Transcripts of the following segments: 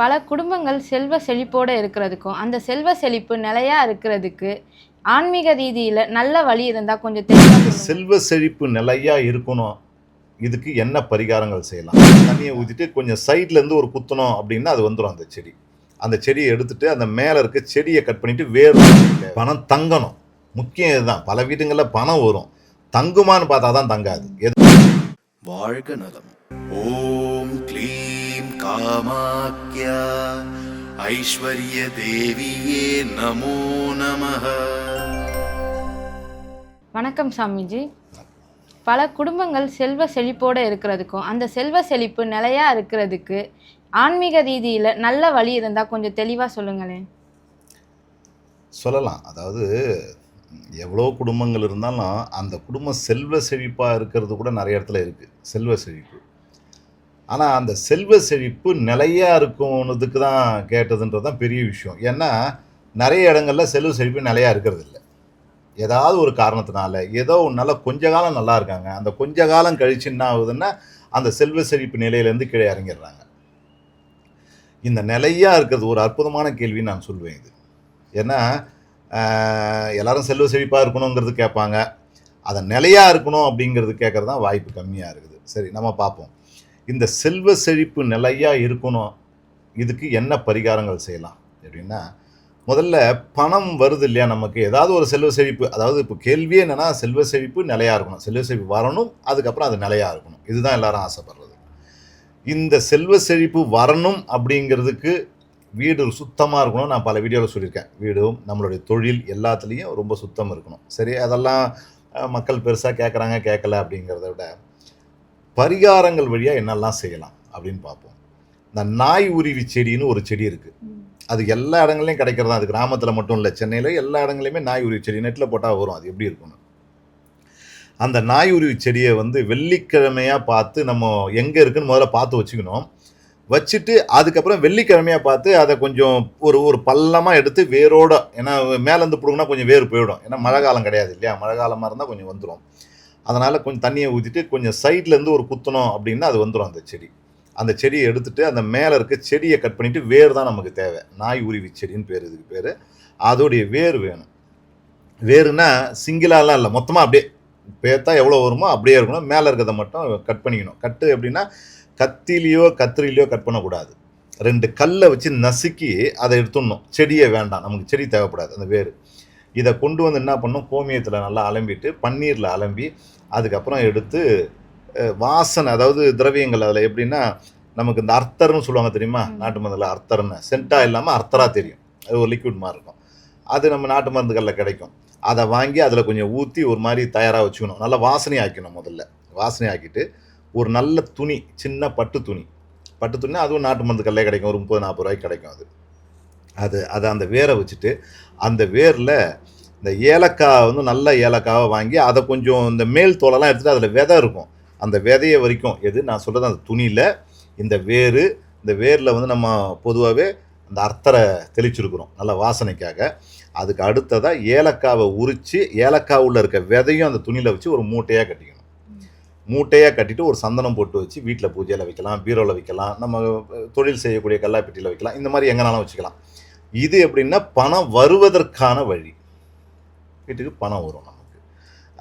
பல குடும்பங்கள் செல்வ செழிப்போடு இருக்கிறதுக்கும் அந்த செல்வ செழிப்பு நிலையா இருக்கிறதுக்கு ஆன்மீக ரீதியில் நல்ல வழி இருந்தால் கொஞ்சம் சொல்லுங்க. செல்வ செழிப்பு நிலையா இருக்கணும். இதுக்கு என்ன பரிகாரங்கள் செய்யலாம்? தண்ணியை ஊற்றிட்டு கொஞ்சம் சைட்ல இருந்து ஒரு குத்தணும் அப்படின்னா அது வந்துடும் அந்த செடி. அந்த செடியை எடுத்துட்டு அந்த மேலே இருக்க செடியை கட் பண்ணிட்டு வேறு பணம் தங்கணும். முக்கியம் இதுதான். பல வீடுங்களில் பணம் வரும். தங்குமான்னு பார்த்தா தான் தங்காது. எது? வாழ்க நலம். ஓம் க்ளீம் காமாக்யா ஐஸ்வர்ய தேவியே நமோ நமः வணக்கம் சாமிஜி. பல குடும்பங்கள் செல்வ செழிப்போடு இருக்கிறதுக்கும் அந்த செல்வ செழிப்பு நிலையா இருக்கிறதுக்கு ஆன்மீக ரீதியில் நல்ல வழி இருந்தால் கொஞ்சம் தெளிவாக சொல்லுங்களேன். சொல்லலாம். அதாவது எவ்வளோ குடும்பங்கள் இருந்தாலும் அந்த குடும்பம் செல்வ செழிப்பாக இருக்கிறது கூட நிறைய இடத்துல இருக்குது செல்வ செழிப்பு. ஆனால் அந்த செல்வ செழிப்பு நிலையாக இருக்கும்னதுக்கு தான் கேட்டதுன்றது தான் பெரிய விஷயம். ஏன்னா நிறைய இடங்கள்ல செல்வ செழிப்பு நிலையாக இருக்கிறது இல்லை ஏதாவது ஒரு காரணத்தினால ஏதோ ஒன்றால் கொஞ்ச காலம் நல்லா இருக்காங்க. அந்த கொஞ்ச காலம் கழிச்சு என்ன ஆகுதுன்னா அந்த செல்வ செழிப்பு நிலையிலேருந்து கீழே இறங்கிடுறாங்க. இந்த நிலையாக இருக்கிறது ஒரு அற்புதமான கேள்வின்னு நான் சொல்வேன் இது. ஏன்னா எல்லாரும் செல்வ செழிப்பாக இருக்கணுங்கிறது கேட்பாங்க. அதை நிலையாக இருக்கணும் அப்படிங்கிறது கேட்குறது தான் வாய்ப்பு கம்மியாக இருக்குது. சரி நம்ம பார்ப்போம். இந்த செல்வ செழிப்பு நிலையாக இருக்கணும். இதுக்கு என்ன பரிகாரங்கள் செய்யலாம்? அப்படின்னா முதல்ல பணம் வருது இல்லையா நமக்கு? ஏதாவது ஒரு செல்வ செழிப்பு அதாவது இப்போ கேள்வியே என்னென்னா செல்வ செழிப்பு நிலையாக இருக்கணும். செல்வ செழிப்பு வரணும் அதுக்கப்புறம் அது நிலையாக இருக்கணும். இதுதான் எல்லாரும் ஆசைப்படுறது. இந்த செல்வ செழிப்பு வரணும் அப்படிங்கிறதுக்கு வீடு சுத்தமாக இருக்கணும் நான் பல வீடியோவில் சொல்லியிருக்கேன். வீடும் நம்மளுடைய தொழில் எல்லாத்துலேயும் ரொம்ப சுத்தம் இருக்கணும். சரி அதெல்லாம் மக்கள் பெருசாக கேட்குறாங்க கேட்கல அப்படிங்கிறத விட பரிகாரங்கள் வழியாக என்னெல்லாம் செய்யலாம் அப்படின்னு பார்ப்போம். இந்த நாய் உருவி செடின்னு ஒரு செடி இருக்குது அது எல்லா இடங்கள்லையும் கிடைக்கிறதா? அது கிராமத்தில் மட்டும் இல்லை. சென்னையில் எல்லா இடங்களையுமே நாய் உருவி செடி நெட்டில் போட்டால் வரும். அது எப்படி இருக்கும்னு. அந்த நாய் உருவி செடியை வந்து வெள்ளிக்கிழமையாக பார்த்து நம்ம எங்கே இருக்குன்னு முதல்ல பார்த்து வச்சுக்கணும். வச்சுட்டு அதுக்கப்புறம் வெள்ளிக்கிழமையாக பார்த்து அதை கொஞ்சம் ஒரு ஒரு பள்ளமாக எடுத்து வேரோட ஏன்னா மேலேருந்து பிடுங்கினா கொஞ்சம் வேர் போயிடும். ஏன்னா மழை காலம் கிடையாது இல்லையா? மழை காலமாக இருந்தால் கொஞ்சம் வந்துடும் அதனால் கொஞ்சம் தண்ணியை ஊற்றிட்டு கொஞ்சம் சைட்லேருந்து ஒரு குத்தணும் அப்படின்னா அது வந்துடும் அந்த செடி. அந்த செடியை எடுத்துகிட்டு அந்த மேலே இருக்க செடியை கட் பண்ணிவிட்டு வேர் தான் நமக்கு தேவை. நாய் உருவி செடின்னு பேர் இதுக்கு பேர். அதோடைய வேர் வேணும். வேறுனா சிங்கிளாலாம் இல்லை. மொத்தமாக அப்படியே பேத்தா எவ்வளோ வருமோ அப்படியே இருக்கணும். மேலே இருக்கிறத மட்டும் கட் பண்ணிக்கணும். கட்டு எப்படின்னா கத்திலேயோ கத்திரிலையோ கட் பண்ணக்கூடாது. ரெண்டு கல்லை வச்சு நசுக்கி அதை எடுத்துடணும். செடியை வேண்டாம். நமக்கு செடி தேவைப்படாது. அந்த வேர் இதை கொண்டு வந்து என்ன பண்ணும்? கோமியத்தில் நல்லா அலம்பிட்டு பன்னீரில் அலம்பி அதுக்கப்புறம் எடுத்து வாசனை அதாவது திரவியங்கள் அதில் எப்படின்னா நமக்கு இந்த அர்த்தர்னு சொல்லுவாங்க தெரியுமா. நாட்டு மருந்தில் அர்த்தர்னு. சென்ட்டாக இல்லாமல் அர்த்தராக தெரியும். அது ஒரு லிக்விட் மாதிரி இருக்கும். அது நம்ம நாட்டு மருந்துகளில் கிடைக்கும். அதை வாங்கி அதில் கொஞ்சம் ஊற்றி ஒரு மாதிரி தயாராக வச்சுக்கணும். நல்லா வாசனை ஆக்கணும் முதல்ல. வாசனை ஆக்கிட்டு ஒரு நல்ல துணி சின்ன பட்டு துணி. பட்டு துணி அதுவும் நாட்டு மருந்து கல்லே கிடைக்கும். ஒரு முப்பது நாற்பது ரூபாய்க்கு கிடைக்கும் அது. அது அதை அந்த வேரை வச்சுட்டு அந்த வேரில் இந்த ஏலக்காய் வந்து நல்ல ஏலக்காவை வாங்கி அதை கொஞ்சம் இந்த மேல் தோலெல்லாம் எடுத்துகிட்டு அதில் விதை இருக்கும். அந்த விதைய வரைக்கும் எது? நான் சொல்கிறது அந்த துணியில் இந்த வேர் இந்த வேரில் வந்து நம்ம பொதுவாகவே அந்த அர்த்தரை தெளிச்சிருக்கிறோம் நல்ல வாசனைக்காக. அதுக்கு அடுத்ததாக ஏலக்காவை உரித்து ஏலக்காய் உள்ளே இருக்க விதையும் அந்த துணியில் வச்சு ஒரு மூட்டையாக கட்டிக்கணும். மூட்டையாக கட்டிட்டு ஒரு சந்தனம் போட்டு வச்சு வீட்டில் பூஜையில் வைக்கலாம் பீரோவில் வைக்கலாம் நம்ம தொழில் செய்யக்கூடிய கல்லாப்பெட்டியில் வைக்கலாம் இந்த மாதிரி எங்கனாலும் வச்சுக்கலாம். இது எப்படின்னா பணம் வருவதற்கான வழி. வீட்டுக்கு பணம் வரும் நமக்கு.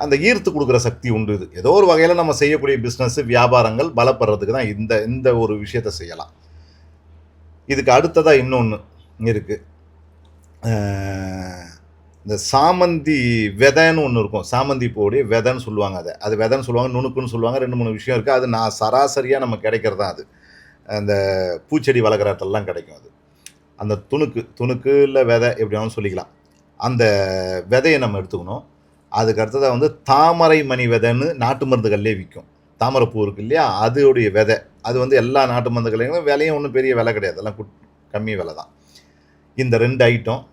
அந்த ஈர்த்து கொடுக்குற சக்தி உண்டு இது. ஏதோ ஒரு வகையில் நம்ம செய்யக்கூடிய பிஸ்னஸ்ஸு வியாபாரங்கள் பலப்படுறதுக்கு தான் இந்த இந்த ஒரு விஷயத்தை செய்யலாம். இதுக்கு அடுத்ததாக இன்னொன்று இருக்குது இந்த சாமந்தி விதைன்னு ஒன்று இருக்கும். சாமந்தி பூவுடைய விதைன்னு சொல்லுவாங்க அதை. அது விதைன்னு சொல்லுவாங்க நுணுக்குன்னு சொல்லுவாங்க. ரெண்டு மூணு விஷயம் இருக்குது அது நான் சராசரியாக நம்ம கிடைக்கிறது தான் அது. அந்த பூச்செடி வளர்க்குற இடத்துலலாம் கிடைக்கும் அது. அந்த துணுக்கு துணுக்கு இல்லை விதை எப்படியாலும் சொல்லிக்கலாம். அந்த விதையை நம்ம எடுத்துக்கணும். அதுக்கு அடுத்ததாக வந்து தாமரை மணி விதைன்னு நாட்டு மருந்துகள்லேயே விற்கும் தாமரை பூ இருக்கு இல்லையா? அதோடைய விதை. அது வந்து எல்லா நாட்டு மருந்துகளையும் விலையும் ஒன்றும் பெரிய விலை கிடையாது. எல்லாம் குட்- கம்மி விலை தான். இந்த ரெண்டு ஐட்டம்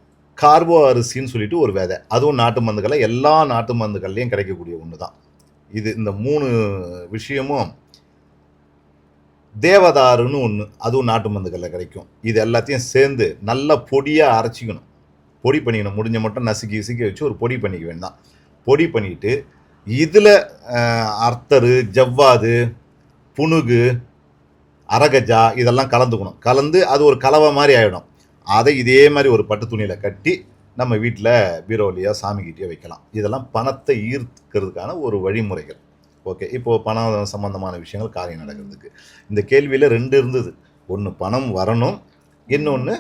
கார்போ அரிசின்னு சொல்லிட்டு ஒரு விதை. அதுவும் நாட்டு மருந்துகளை எல்லா நாட்டு மருந்துகள்லேயும் கிடைக்கக்கூடிய ஒன்று தான் இது இந்த மூணு விஷயமும் தேவதாருன்னு ஒன்று அதுவும் நாட்டு மருந்துகளில் கிடைக்கும். இது எல்லாத்தையும் சேர்ந்து நல்லா பொடியாக அரைச்சிக்கணும். பொடி பண்ணிக்கணும். முடிஞ்ச மட்டும் நசுக்கி இசுக்கி வச்சு ஒரு பொடி பண்ணிக்க வேண்டாம் பொடி பண்ணிட்டு இதில் அர்த்தரு ஜவ்வாது புனுகு அரகஜா இதெல்லாம் கலந்துக்கணும். கலந்து அது ஒரு கலவை மாதிரி ஆகிடும் அதை இதே மாதிரி ஒரு பட்டு துணியில் கட்டி நம்ம வீட்டில் பீரோலியோ சாமிக்கிட்டேயோ வைக்கலாம். இதெல்லாம் பணத்தை ஈர்க்கிறதுக்கான ஒரு வழிமுறைகள். ஓகே இப்போது பணம் சம்மந்தமான விஷயங்கள் காரியம் நடக்கிறதுக்கு. இந்த கேள்வியில் ரெண்டு இருந்தது. ஒன்று பணம் வரணும் இன்னொன்று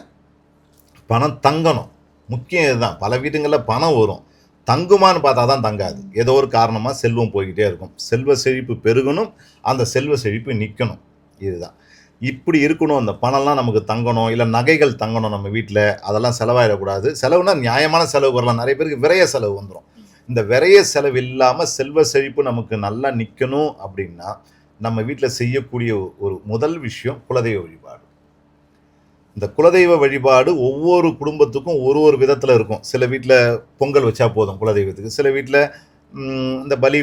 பணம் தங்கணும். முக்கியம் இதுதான். பல வீடுங்களில் பணம் வரும். தங்குமான்னு பார்த்தா தான் தங்காது. ஏதோ ஒரு காரணமாக செல்வம் போய்கிட்டே இருக்கும். செல்வ செழிப்பு பெருகணும் அந்த செல்வ செழிப்பு நிற்கணும் இதுதான். இப்படி இருக்கணும் அந்த பணம்லாம் நமக்கு தங்கணும் இல்லை நகைகள் தங்கணும் நம்ம வீட்டில் அதெல்லாம் செலவாயிடக்கூடாது. செலவுனா நியாயமான செலவு வரலாம். நிறைய பேருக்கு விரைய செலவு வந்துடும் இந்த விரைய செலவு இல்லாமல் செல்வ செழிப்பு நமக்கு நல்லா நிற்கணும் அப்படின்னா நம்ம வீட்டில் செய்யக்கூடிய ஒரு முதல் விஷயம் குலதெய்வ வழிபாடு. இந்த குலதெய்வ வழிபாடு ஒவ்வொரு குடும்பத்துக்கும் ஒரு ஒரு விதத்தில் இருக்கும். சில வீட்டில் பொங்கல் வச்சா போதும் குலதெய்வத்துக்கு. சில வீட்டில் இந்த பலி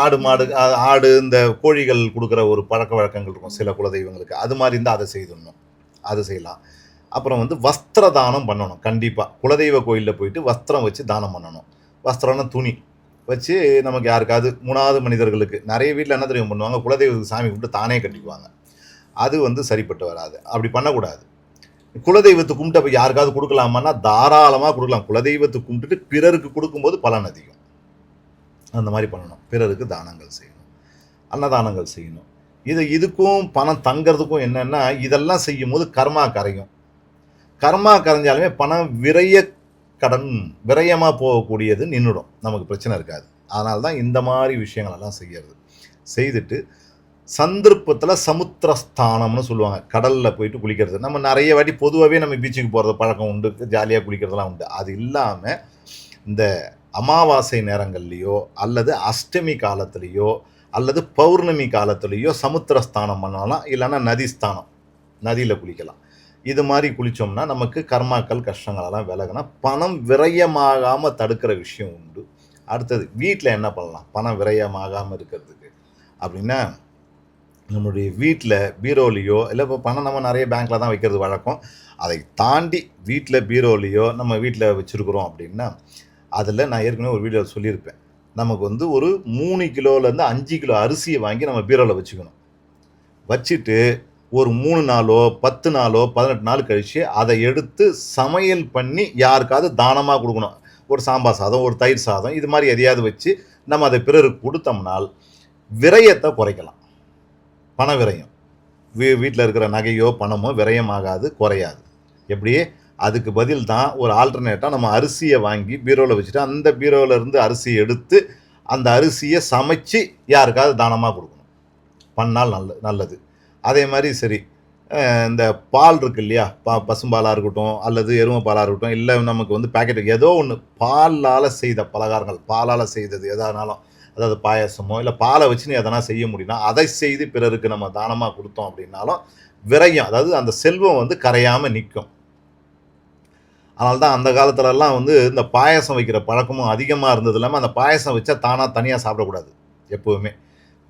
ஆடு மாடு ஆடு இந்த கோழிகள் கொடுக்குற ஒரு பழக்க வழக்கங்கள் இருக்கும் சில குலதெய்வங்களுக்கு. அது மாதிரி இருந்தால் அதை செய்துடணும். அது செய்யலாம். அப்புறம் வந்து வஸ்திர தானம் பண்ணணும். கண்டிப்பாக குலதெய்வ கோயிலில் போயிட்டு வஸ்திரம் வச்சு தானம் பண்ணணும். வஸ்திரம்னா துணி வச்சு நமக்கு யாருக்காவது மூணாவது மனிதர்களுக்கு நிறைய வீட்டில் என்ன தெரியும் பண்ணுவாங்க? குலதெய்வத்துக்கு சாமி கும்பிட்டு தானே கட்டிக்குவாங்க. அது வந்து சரிப்பட்டு வராது. அப்படி பண்ணக்கூடாது. குலதெய்வத்தை கும்பிட்டு அப்போ யாருக்காவது கொடுக்கலாமான்னா தாராளமாக கொடுக்கலாம். குலதெய்வத்தை கும்பிட்டுட்டு பிறருக்கு கொடுக்கும்போது பலன் அதிகம். அந்த மாதிரி பண்ணணும். பிறருக்கு தானங்கள் செய்யணும். அன்னதானங்கள் செய்யணும். இது இதுக்கும் பணம் தங்கிறதுக்கும் என்னென்னா இதெல்லாம் செய்யும் போது கர்மா கரையும். கர்மா கரைஞ்சாலுமே பணம் விரைய கடன் விரயமாக போகக்கூடியது நின்றுடும் நமக்கு பிரச்சனை இருக்காது. அதனால தான் இந்த மாதிரி விஷயங்கள் எல்லாம் செய்யறது. செய்துட்டு சந்தர்ப்பத்தில் சமுத்திரஸ்தானம்னு சொல்லுவாங்க. கடலில் போயிட்டு குளிக்கிறது. நம்ம நிறைய வாட்டி பொதுவாகவே நம்ம பீச்சுக்கு போகிறது பழக்கம் உண்டு. ஜாலியாக குளிக்கிறதுலாம் உண்டு. அது இல்லாமல் இந்த அமாவாசை நேரங்கள்லேயோ அல்லது அஷ்டமி காலத்துலேயோ அல்லது பௌர்ணமி காலத்துலேயோ சமுத்திரஸ்தானம் பண்ணலாம். இல்லைன்னா நதி ஸ்தானம் நதியில் குளிக்கலாம். இது மாதிரி குளித்தோம்னா நமக்கு கர்மாக்கள் கஷ்டங்களெல்லாம் விலகினா பணம் விரயமாகாமல் தடுக்கிற விஷயம் உண்டு. அடுத்தது வீட்டில் என்ன பண்ணலாம்? பணம் விரயமாகாமல் இருக்கிறதுக்கு. அப்படின்னா நம்மளுடைய வீட்டில் பீரோலையோ இல்லை இப்போ பணம் நம்ம நிறைய பேங்க்கில் தான் வைக்கிறது வழக்கம். அதை தாண்டி வீட்டில் பீரோலையோ நம்ம வீட்டில் வச்சுருக்குறோம் அப்படின்னா அதில் நான் ஏற்கனவே ஒரு வீடியோ சொல்லியிருப்பேன். நமக்கு வந்து ஒரு மூணு கிலோலேருந்து அஞ்சு கிலோ அரிசியை வாங்கி நம்ம பீரோவில் வச்சுக்கணும். வச்சுட்டு ஒரு மூணு நாளோ பத்து நாளோ பதினெட்டு நாள் கழித்து அதை எடுத்து சமையல் பண்ணி யாருக்காவது தானமாக கொடுக்கணும். ஒரு சாம்பார் சாதம் ஒரு தயிர் சாதம் இது மாதிரி எதையாவது வச்சு நம்ம அதை பிறருக்கு கொடுத்தோம்னால் விரயத்தை குறைக்கலாம். பண விரயம். வீ வீட்டில் இருக்கிற நகையோ பணமோ விரயமாகாது குறையாது. எப்படி? அதுக்கு பதில் தான் ஒரு ஆல்டர்னேட்டாக நம்ம அரிசியை வாங்கி பீரோவில் வச்சுட்டு அந்த பீரோவிலேருந்து அரிசியை எடுத்து அந்த அரிசியை சமைச்சு யாருக்காவது தானமாக கொடுக்கணும். பண்ணால் நல்ல நல்லது. அதே மாதிரி சரி இந்த பால் இருக்கு இல்லையா பா பசும்பாலாக இருக்கட்டும் அல்லது எருமை பாலாக இருக்கட்டும் இல்லை நமக்கு வந்து பேக்கெட் ஏதோ ஒன்று பாலால் செய்த பலகாரங்கள் பாலால் செய்தது எதானாலும் அதாவது பாயாசமோ இல்லை பாலை வச்சு நீ எதனா செய்ய முடியும்னா அதை செய்து பிறருக்கு நம்ம தானமாக கொடுத்தோம் அப்படின்னாலும் விரையும் அதாவது அந்த செல்வம் வந்து கரையாமல் நிற்கும். அதனால தான் அந்த காலத்துலலாம் வந்து இந்த பாயாசம் வைக்கிற பழக்கமும் அதிகமாக இருந்தது இல்லாமல் அந்த பாயாசம் வச்சா தானாக தனியாக சாப்பிடக்கூடாது எப்போவுமே.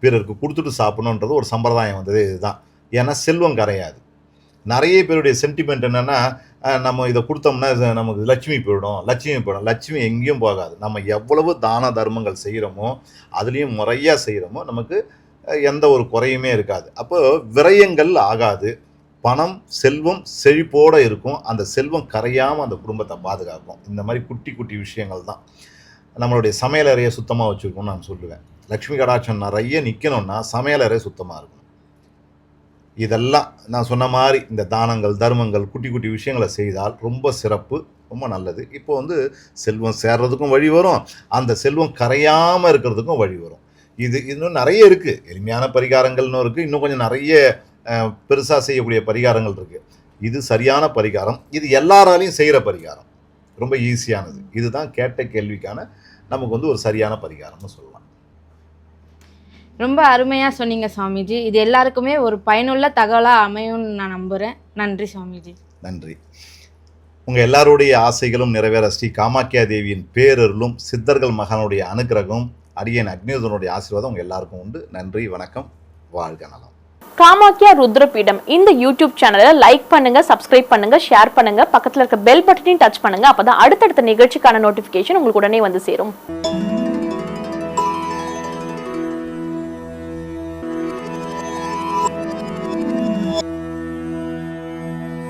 பிறருக்கு கொடுத்துட்டு சாப்பிடணுன்றது ஒரு சம்பிரதாயம் வந்தது இதுதான். ஏன்னா செல்வம் கரையாது. நிறைய பேருடைய சென்டிமெண்ட் என்னென்னா நம்ம இதை கொடுத்தோம்னா இது நமக்கு லட்சுமி போயிடும் லட்சுமி போயிடும். லட்சுமி எங்கேயும் போகாது. நம்ம எவ்வளவு தான தர்மங்கள் செய்கிறோமோ அதுலேயும் முறையாக செய்கிறோமோ நமக்கு எந்த ஒரு குறையுமே இருக்காது. அப்போ விரயங்கள் ஆகாது. பணம் செல்வம் செழிப்போடு இருக்கும். அந்த செல்வம் கரையாமல் அந்த குடும்பத்தை பாதுகாக்கும். இந்த மாதிரி குட்டி குட்டி விஷயங்கள் தான். நம்மளுடைய சமையலறையை சுத்தமாக வச்சுருக்கோம்னு நான் சொல்லுவேன். லக்ஷ்மி கடாட்சம் நிறைய நிற்கணும்னா சமையலறை சுத்தமாக இருக்கணும். இதெல்லாம் நான் சொன்ன மாதிரி இந்த தானங்கள் தர்மங்கள் குட்டி குட்டி விஷயங்களை செய்தால் ரொம்ப சிறப்பு ரொம்ப நல்லது. இப்போ வந்து செல்வம் சேர்றதுக்கும் வழி வரும். அந்த செல்வம் கரையாமல் இருக்கிறதுக்கும் வழி வரும். இது இன்னும் நிறைய இருக்குது எளிமையான பரிகாரங்கள்னு இருக்குது இன்னும் கொஞ்சம் நிறைய பெருசாக செய்யக்கூடிய பரிகாரங்கள் இருக்குது இது சரியான பரிகாரம். இது எல்லாராலையும் செய்கிற பரிகாரம். ரொம்ப ஈஸியானது. இதுதான் கேட்ட கேள்விக்கான நமக்கு வந்து ஒரு சரியான பரிகாரம்னு சொல்லலாம். ரொம்ப அருமையாக சொன்னீங்க சுவாமிஜி. இது எல்லாருக்குமே ஒரு பயனுள்ள தகவலாக அமையும்னு நான் நம்புகிறேன் நன்றி சுவாமிஜி. நன்றி. உங்கள் எல்லாருடைய ஆசைகளும் நிறைவேற ஸ்ரீ காமாக்கியா தேவியின் பேரருளும் சித்தர்கள் மகனுடைய அனுக்கிரகம் அடியன் அக்னியுதனுடைய ஆசீர்வாதம் உங்கள் எல்லாருக்கும் உண்டு. நன்றி வணக்கம் வாழ்க நலம். காமாக்கியா ருத்ரபீடம் இந்த யூடியூப் சேனலை லைக் பண்ணுங்க சப்ஸ்கிரைப் பண்ணுங்க ஷேர் பண்ணுங்க பக்கத்துல இருக்க பெல் பட்டனையும் டச் பண்ணுங்க அப்பதான் அடுத்தடுத்த நிகழ்ச்சிக்கான நோட்டிபிகேஷன் உங்களுக்கு உடனே வந்து சேரும்.